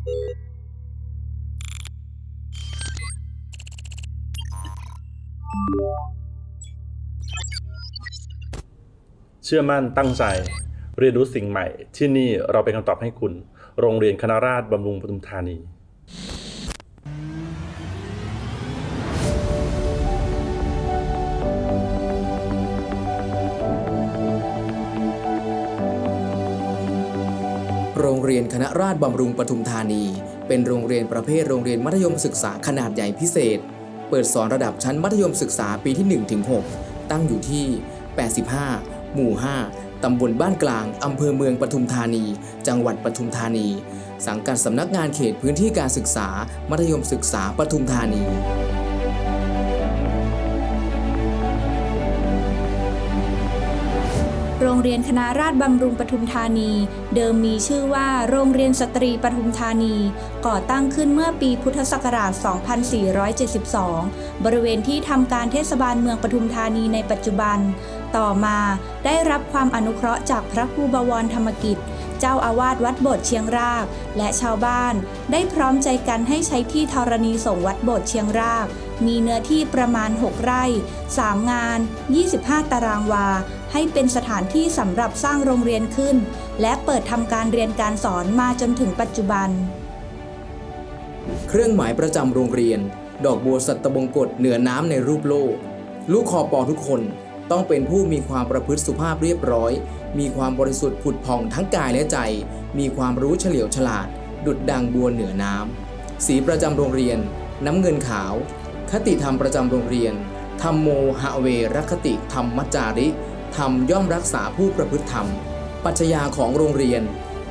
เชื่อมั่นตั้งใจ เรียนรู้สิ่งใหม่ ที่นี่เราเป็นคำตอบให้คุณ โรงเรียนคณะราษฎรบำรุงปทุมธานี โรงเรียนคณะราษฎรบำรุงปทุมธานี เป็นโรงเรียนประเภทโรงเรียนมัธยมศึกษาขนาดใหญ่พิเศษ เปิดสอนระดับชั้นมัธยมศึกษาปีที่ 1-6 ตั้งอยู่ที่ 85 หมู่ 5 ตำบลบ้านกลาง อำเภอเมืองปทุมธานี จังหวัดปทุมธานี สังกัดสำนักงานเขตพื้นที่การศึกษา มัธยมศึกษาปทุมธานี โรงเรียนคณะราษฎรบำรุงปทุมธานี เดิมมีชื่อว่าโรงเรียนสตรีปทุมธานี ก่อตั้งขึ้นเมื่อปีพุทธศักราช 2472 บริเวณที่ทำการเทศบาลเมืองปทุมธานีในปัจจุบัน ต่อมาได้รับความอนุเคราะห์จากพระครูบวรธรรมกิจ เจ้าอาวาสวัดโบสถ์เชียงราก และชาวบ้านได้พร้อมใจกันให้ใช้ที่ธรณีสงฆ์วัดโบสถ์เชียงราก มีเนื้อที่ประมาณ 6 ไร่ 3 งาน 25 ตารางวา ให้เป็นสถานที่สำหรับสร้างโรงเรียนขึ้น และเปิดทำการเรียนการสอนมาจนถึงปัจจุบัน เครื่องหมายประจำโรงเรียน ดอกบัวสัตบงกฎเหนือน้ำในรูปโลก ลูกคอปอทุกคนต้องเป็นผู้มีความประพฤติสุภาพเรียบร้อย มีความบริสุทธิ์ผุดผ่องทั้งกายและใจ มีความรู้เฉลียวฉลาด ดุดดังบัวเหนือน้ำ สีประจำโรงเรียน น้ำเงินขาว คติธรรมประจำโรงเรียน ธรรมโมหะเวรคติธรรมมัจจาริ ธรรมย่อมรักษาผู้ประพฤติธรรม ปัจจยาของโรงเรียน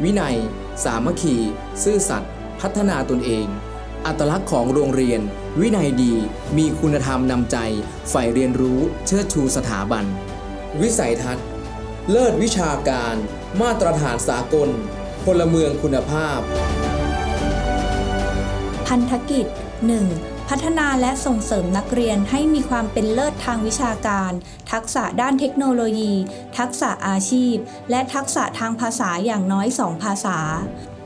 วินัย สามัคคี ซื่อสัตย์พัฒนาตนเอง อัตลักษณ์ของโรงเรียน วินัยดี มีคุณธรรมนำใจใฝ่เรียนรู้เชิดชูสถาบัน วิสัยทัศน์ เลิศวิชาการ มาตรฐานสากล พลเมืองคุณภาพ พันธกิจ 1. พัฒนาและส่งเสริมนักเรียนให้มีความเป็นเลิศทางวิชาการ ทักษะด้านเทคโนโลยี ทักษะอาชีพ และทักษะทางภาษาอย่างน้อย 2 ภาษา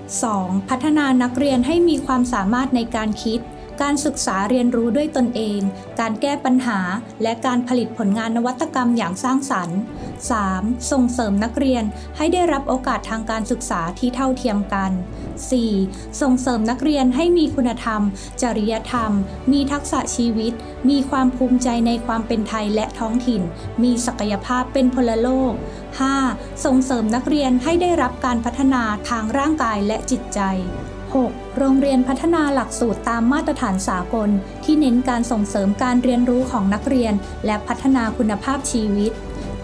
2. พัฒนานักเรียนให้มีความสามารถในการคิด การศึกษาเรียนรู้ด้วยตนเอง การแก้ปัญหา และการผลิตผลงานนวัตกรรมอย่างสร้างสรรค์ 3. ส่งเสริมนักเรียนให้ได้รับโอกาสทางการศึกษาที่เท่าเทียมกัน 4. ส่งเสริมนักเรียนให้มีคุณธรรม จริยธรรม มีทักษะชีวิต มีความภูมิใจในความเป็นไทยและท้องถิ่น มีศักยภาพเป็นพลโลก 5. ส่งเสริมนักเรียนให้ได้รับการพัฒนาทางร่างกายและจิตใจ 6. โรงเรียนพัฒนาหลักสูตรตามมาตรฐานสากล ที่เน้นการส่งเสริมการเรียนรู้ของนักเรียน และพัฒนาคุณภาพชีวิต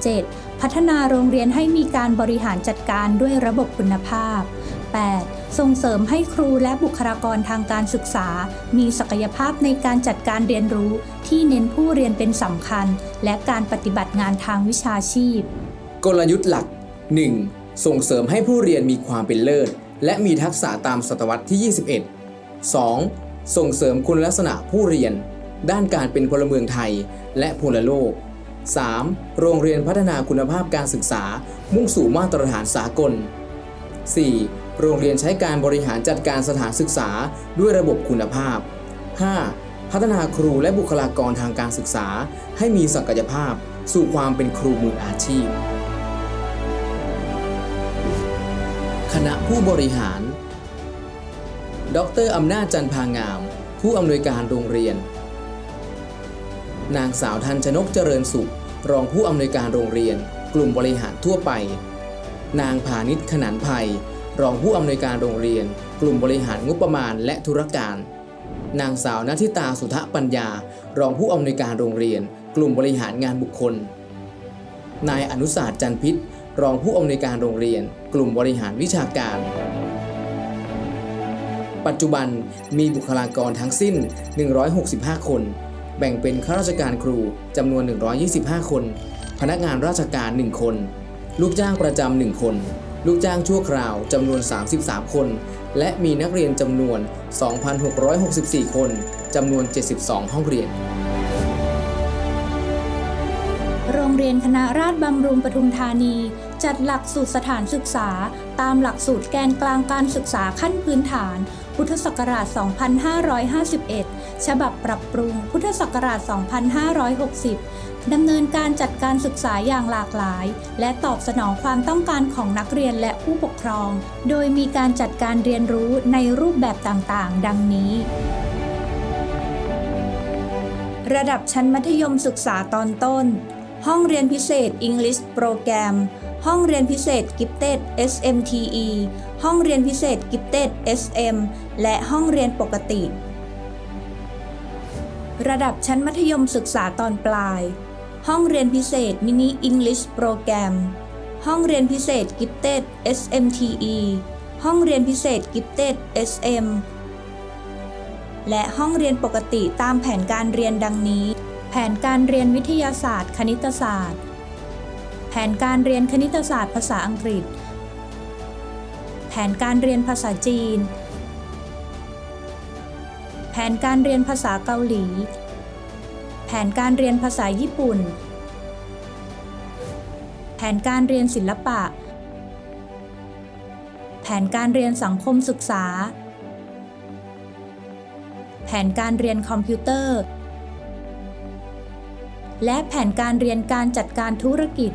7. พัฒนาโรงเรียนให้มีการบริหารจัดการด้วยระบบคุณภาพ 8. ส่งเสริมให้ครูและบุคลากรทางการศึกษา มีศักยภาพในการจัดการเรียนรู้ ที่เน้นผู้เรียนเป็นสำคัญ และการปฏิบัติงานทางวิชาชีพ กลยุทธ์หลัก 1. ส่งเสริมให้ผู้เรียนมีความเป็นเลิศ และมีทักษะตามศตวรรษที่ 21 2. ส่งเสริมคุณลักษณะผู้เรียน ด้านการเป็นพลเมืองไทยและพลโลก 3. โรงเรียนพัฒนาคุณภาพการศึกษา มุ่งสู่มาตรฐานสากล 4. โรงเรียนใช้การบริหารจัดการสถานศึกษาด้วยระบบคุณภาพ 5. พัฒนาครูและบุคลากรทางการศึกษา ให้มีศักยภาพ สู่ความเป็นครูมืออาชีพ คณะผู้บริหาร ดรอำนาจจันพางาม ผู้อำนวยการโรงเรียน นางสาวทันชนกเจริญสุข รองผู้อำนวยการโรงเรียน กลุ่มบริหารทั่วไป นางพานิชขนันภัย รองผู้อำนวยการโรงเรียน กลุ่มบริหารงบประมาณและธุรการ นางสาวนัทิตาสุทธปัญญา รองผู้อำนวยการโรงเรียน กลุ่มบริหารงานบุคคล นายอนุสาสจันพิษ รองผู้อำนวยการโรงเรียน กลุ่มบริหารวิชาการ ปัจจุบันมีบุคลากรทั้งสิ้น 165 คน แบ่งเป็นข้าราชการครูจำนวน 125 คน พนักงานราชการ 1 คน ลูกจ้างประจำ1คน ลูกจ้างชั่วคราวจำนวน 33 คน และมีนักเรียนจำนวน 2,664 คนจำนวน 72 ห้องเรียน โรงเรียนคณะราษฎรบำรุงปทุมธานี จัดหลักสูตรสถานศึกษา ตามหลักสูตรแกนกลางการศึกษาขั้นพื้นฐาน พุทธศักราช 2551 ฉบับปรับปรุง พุทธศักราช 2560 ดำเนินการจัดการศึกษาอย่างหลากหลาย และตอบสนองความต้องการของนักเรียนและผู้ปกครอง โดยมีการจัดการเรียนรู้ในรูปแบบต่างๆ ดังนี้ระดับชั้นมัธยมศึกษาตอนต้น ห้องเรียนพิเศษ English Program ห้องเรียนพิเศษ Gifted SMTE ห้องเรียนพิเศษ Gifted SM และห้องเรียนปกติ ระดับชั้นมัธยมศึกษาตอนปลาย ห้องเรียนพิเศษ Mini English Program ห้องเรียนพิเศษ Gifted SMTE ห้องเรียนพิเศษ Gifted SM และห้องเรียนปกติตามแผนการเรียนดังนี้ แผนการเรียนวิทยาศาสตร์ คณิตศาสตร์ แผนการเรียนคณิตศาสตร์ภาษาอังกฤษ แผนการเรียนภาษาจีน แผนการเรียนภาษาเกาหลี แผนการเรียนภาษาญี่ปุ่น แผนการเรียนศิลปะ แผนการเรียนสังคมศึกษา แผนการเรียนคอมพิวเตอร์ และแผนการเรียนการจัดการธุรกิจ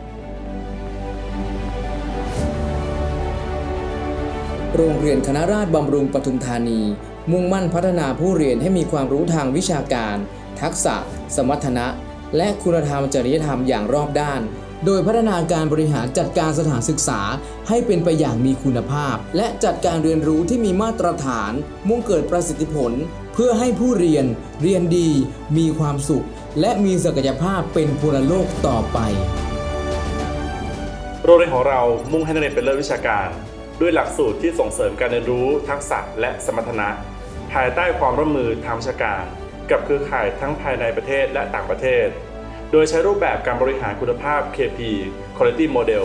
โรงเรียนคณะราษฎรบำรุงปทุมธานี มุ่งมั่นพัฒนาผู้เรียนให้มีความรู้ทางวิชาการ ทักษะ สมรรถนะ และคุณธรรมจริยธรรมอย่างรอบด้าน โดยพัฒนาการบริหารจัดการสถานศึกษา ให้เป็นไปอย่างมีคุณภาพ และจัดการเรียนรู้ที่มีมาตรฐาน มุ่งเกิดประสิทธิผล เพื่อให้ผู้เรียน เรียนดี มีความสุข และมีศักยภาพเป็นพลโลกต่อไป โรงเรียนของเรามุ่งให้นักเรียนเป็นเลิศวิชาการ ด้วยหลักสูตรที่ส่งเสริมการเรียนรู้ทักษะและสมรรถนะ ภายใต้ความร่วมมือทางวิชาการ กับเครือข่ายทั้งภายในประเทศและต่างประเทศ โดยใช้รูปแบบการบริหารคุณภาพ KP Quality Model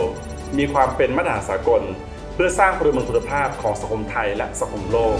มีความเป็นมาตรฐานสากล เพื่อสร้างพลเมืองคุณภาพของสังคมไทยและสังคมโลก